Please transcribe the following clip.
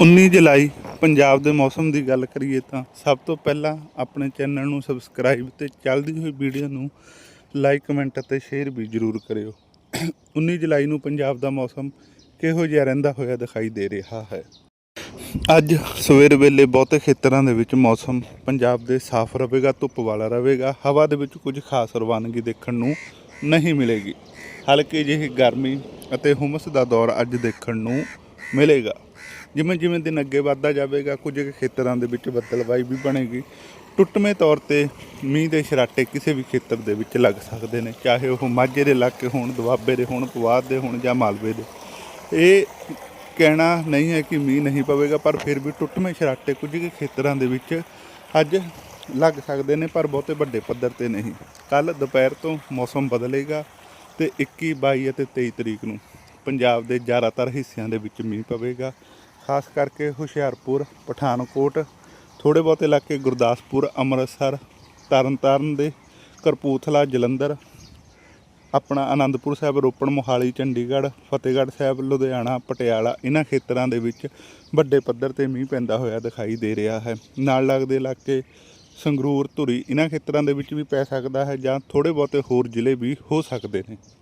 19 ਜੁਲਾਈ, ਪੰਜਾਬ ਦੇ ਮੌਸਮ ਦੀ ਗੱਲ ਕਰੀਏ ਤਾਂ ਸਭ ਤੋਂ ਪਹਿਲਾਂ ਆਪਣੇ ਚੈਨਲ ਨੂੰ ਸਬਸਕ੍ਰਾਈਬ ਤੇ ਚੱਲਦੀ ਹੋਈ ਵੀਡੀਓ ਨੂੰ ਲਾਈਕ ਕਮੈਂਟ ਅਤੇ ਸ਼ੇਅਰ ਵੀ ਜ਼ਰੂਰ ਕਰਿਓ। 19 ਜੁਲਾਈ ਨੂੰ ਪੰਜਾਬ ਦਾ ਮੌਸਮ ਕਿਹੋ ਜਿਹਾ ਰਹਿੰਦਾ ਹੋਇਆ ਦਿਖਾਈ ਦੇ ਰਿਹਾ ਹੈ? ਅੱਜ ਸਵੇਰ ਵੇਲੇ ਬਹੁਤੇ ਖੇਤਰਾਂ ਦੇ ਵਿੱਚ ਮੌਸਮ ਪੰਜਾਬ ਦੇ ਸਾਫ਼ ਰਹੇਗਾ, ਧੁੱਪ ਵਾਲਾ ਰਹੇਗਾ, ਹਵਾ ਦੇ ਵਿੱਚ ਕੁਝ ਖਾਸ ਰਵਾਨਗੀ ਦੇਖਣ ਨੂੰ ਨਹੀਂ ਮਿਲੇਗੀ। ਹਲਕੀ ਜਿਹੀ ਗਰਮੀ ਅਤੇ ਹੁਮਸ ਦਾ ਦੌਰ ਅੱਜ ਦੇਖਣ ਨੂੰ ਮਿਲੇਗਾ। ਜਿਵੇਂ ਜਿਵੇਂ ਦਿਨ ਅੱਗੇ ਵੱਧਦਾ ਜਾਵੇਗਾ, ਕੁਝ ਕੁ ਖੇਤਰਾਂ ਦੇ ਵਿੱਚ ਬੱਦਲਵਾਈ ਵੀ ਬਣੇਗੀ। ਟੁੱਟਵੇਂ ਤੌਰ ਤੇ ਮੀਂਹ ਦੇ ਛਰਾਟੇ ਕਿਸੇ ਵੀ ਖੇਤਰ ਦੇ ਵਿੱਚ ਲੱਗ ਸਕਦੇ ਨੇ, ਚਾਹੇ ਉਹ ਮਾਝੇ ਦੇ ਇਲਾਕੇ ਹੋਣ, ਦੁਆਬੇ ਦੇ ਹੋਣ, ਪੁਆਧ ਦੇ ਹੋਣ ਜਾਂ ਮਾਲਵੇ ਦੇ। ਇਹ ਕਹਿਣਾ ਨਹੀਂ ਹੈ ਕਿ ਮੀਂਹ ਨਹੀਂ ਪਵੇਗਾ, ਪਰ ਫਿਰ ਵੀ ਟੁੱਟਵੇਂ ਛਰਾਟੇ ਕੁਝ ਕੁ ਖੇਤਰਾਂ ਦੇ ਵਿੱਚ ਅੱਜ ਲੱਗ ਸਕਦੇ ਨੇ, ਪਰ ਬਹੁਤੇ ਵੱਡੇ ਪੱਧਰ ਤੇ ਨਹੀਂ। ਕੱਲ ਦੁਪਹਿਰ ਤੋਂ ਮੌਸਮ ਬਦਲੇਗਾ ਤੇ 21 22 ਅਤੇ 23 ਤਰੀਕ ਨੂੰ ਪੰਜਾਬ ਦੇ ਜ਼ਿਆਦਾਤਰ ਹਿੱਸਿਆਂ ਦੇ ਵਿੱਚ ਮੀਂਹ ਪਵੇਗਾ। ਖਾਸ ਕਰਕੇ ਹੁਸ਼ਿਆਰਪੁਰ, ਪਠਾਨਕੋਟ ਥੋੜੇ ਬਹੁਤੇ ਇਲਾਕੇ ਗੁਰਦਾਸਪੁਰ, ਅੰਮ੍ਰਿਤਸਰ, ਤਰਨਤਾਰਨ ਦੇ ਕਰਪੂਥਲਾ ਜਲੰਧਰ, ਆਪਣਾ ਆਨੰਦਪੁਰ ਸਾਹਿਬ, ਰੋਪੜ, ਮੋਹਾਲੀ, ਚੰਡੀਗੜ੍ਹ, ਫਤਿਹਗੜ੍ਹ ਸਾਹਿਬ, ਲੁਧਿਆਣਾ, ਪਟਿਆਲਾ ਇਹਨਾਂ ਖੇਤਰਾਂ ਦੇ ਵਿੱਚ ਵੱਡੇ ਪੱਧਰ ਤੇ ਮੀਂਹ ਪੈਂਦਾ ਹੋਇਆ ਦਿਖਾਈ ਦੇ ਰਿਹਾ ਹੈ। ਨਾਲ ਲੱਗਦੇ ਇਲਾਕੇ ਸੰਗਰੂਰ, ਧੁਰੀ ਇਹਨਾਂ ਖੇਤਰਾਂ ਦੇ ਵਿੱਚ ਵੀ ਪੈ ਸਕਦਾ ਹੈ ਜਾਂ ਥੋੜੇ ਬਹੁਤੇ ਹੋਰ ਜ਼ਿਲ੍ਹੇ ਵੀ ਹੋ ਸਕਦੇ ਨੇ।